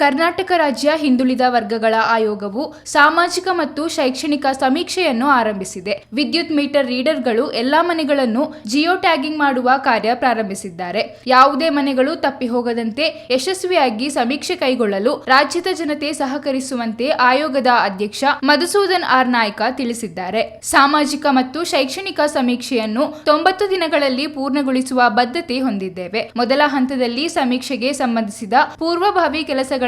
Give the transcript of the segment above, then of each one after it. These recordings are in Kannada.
ಕರ್ನಾಟಕ ರಾಜ್ಯ ಹಿಂದುಳಿದ ವರ್ಗಗಳ ಆಯೋಗವು ಸಾಮಾಜಿಕ ಮತ್ತು ಶೈಕ್ಷಣಿಕ ಸಮೀಕ್ಷೆಯನ್ನು ಆರಂಭಿಸಿದೆ. ವಿದ್ಯುತ್ ಮೀಟರ್ ರೀಡರ್ಗಳು ಎಲ್ಲಾ ಮನೆಗಳನ್ನು ಜಿಯೋ ಟ್ಯಾಗಿಂಗ್ ಮಾಡುವ ಕಾರ್ಯ ಪ್ರಾರಂಭಿಸಿದ್ದಾರೆ. ಯಾವುದೇ ಮನೆಗಳು ತಪ್ಪಿ ಹೋಗದಂತೆ ಯಶಸ್ವಿಯಾಗಿ ಸಮೀಕ್ಷೆ ಕೈಗೊಳ್ಳಲು ರಾಜ್ಯದ ಜನತೆ ಸಹಕರಿಸುವಂತೆ ಆಯೋಗದ ಅಧ್ಯಕ್ಷ ಮಧುಸೂದನ್ ಆರ್ ನಾಯ್ಕ ತಿಳಿಸಿದ್ದಾರೆ. ಸಾಮಾಜಿಕ ಮತ್ತು ಶೈಕ್ಷಣಿಕ ಸಮೀಕ್ಷೆಯನ್ನು ತೊಂಬತ್ತು ದಿನಗಳಲ್ಲಿ ಪೂರ್ಣಗೊಳಿಸುವ ಬದ್ಧತೆ ಹೊಂದಿದ್ದೇವೆ. ಮೊದಲ ಹಂತದಲ್ಲಿ ಸಮೀಕ್ಷೆಗೆ ಸಂಬಂಧಿಸಿದ ಪೂರ್ವಭಾವಿ ಕೆಲಸಗಳಾಗಿರುವ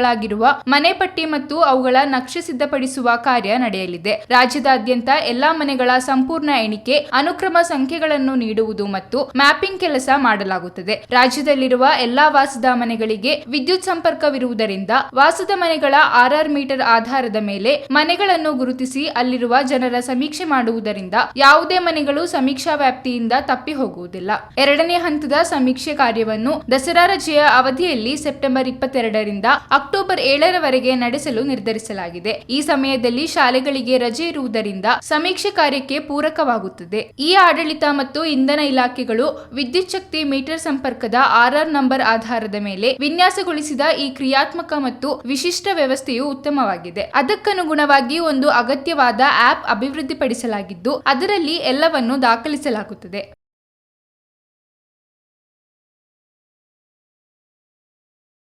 ಮನೆ ಪಟ್ಟಿ ಮತ್ತು ಅವುಗಳ ನಕ್ಷೆ ಸಿದ್ಧಪಡಿಸುವ ಕಾರ್ಯ ನಡೆಯಲಿದೆ. ರಾಜ್ಯದಾದ್ಯಂತ ಎಲ್ಲಾ ಮನೆಗಳ ಸಂಪೂರ್ಣ ಎಣಿಕೆ, ಅನುಕ್ರಮ ಸಂಖ್ಯೆಗಳನ್ನು ನೀಡುವುದು ಮತ್ತು ಮ್ಯಾಪಿಂಗ್ ಕೆಲಸ ಮಾಡಲಾಗುತ್ತದೆ. ರಾಜ್ಯದಲ್ಲಿರುವ ಎಲ್ಲಾ ವಾಸದ ಮನೆಗಳಿಗೆ ವಿದ್ಯುತ್ ಸಂಪರ್ಕವಿರುವುದರಿಂದ ವಾಸದ ಮನೆಗಳ ಆರ್ಆರ್ ಮೀಟರ್ ಆಧಾರದ ಮೇಲೆ ಮನೆಗಳನ್ನು ಗುರುತಿಸಿ ಅಲ್ಲಿರುವ ಜನರ ಸಮೀಕ್ಷೆ ಮಾಡುವುದರಿಂದ ಯಾವುದೇ ಮನೆಗಳು ಸಮೀಕ್ಷಾ ವ್ಯಾಪ್ತಿಯಿಂದ ತಪ್ಪಿ ಹೋಗುವುದಿಲ್ಲ. ಎರಡನೇ ಹಂತದ ಸಮೀಕ್ಷೆ ಕಾರ್ಯವನ್ನು ದಸರಾ ರಜೆಯ ಅವಧಿಯಲ್ಲಿ ಸೆಪ್ಟೆಂಬರ್ ಇಪ್ಪತ್ತೆರಡರಿಂದ ಅಕ್ಟೋಬರ್ ಏಳರವರೆಗೆ ನಡೆಸಲು ನಿರ್ಧರಿಸಲಾಗಿದೆ. ಈ ಸಮಯದಲ್ಲಿ ಶಾಲೆಗಳಿಗೆ ರಜೆ ಇರುವುದರಿಂದ ಸಮೀಕ್ಷೆ ಕಾರ್ಯಕ್ಕೆ ಪೂರಕವಾಗುತ್ತದೆ. ಈ ಆಡಳಿತ ಮತ್ತು ಇಂಧನ ಇಲಾಖೆಗಳು ವಿದ್ಯುತ್ ಶಕ್ತಿ ಮೀಟರ್ ಸಂಪರ್ಕದ ಆರ್ಆರ್ ನಂಬರ್ ಆಧಾರದ ಮೇಲೆ ವಿನ್ಯಾಸಗೊಳಿಸಿದ ಈ ಕ್ರಿಯಾತ್ಮಕ ಮತ್ತು ವಿಶಿಷ್ಟ ವ್ಯವಸ್ಥೆಯು ಉತ್ತಮವಾಗಿದೆ. ಅದಕ್ಕನುಗುಣವಾಗಿ ಒಂದು ಅಗತ್ಯವಾದ ಆಪ್ ಅಭಿವೃದ್ಧಿಪಡಿಸಲಾಗಿದ್ದು, ಅದರಲ್ಲಿ ಎಲ್ಲವನ್ನು ದಾಖಲಿಸಲಾಗುತ್ತದೆ.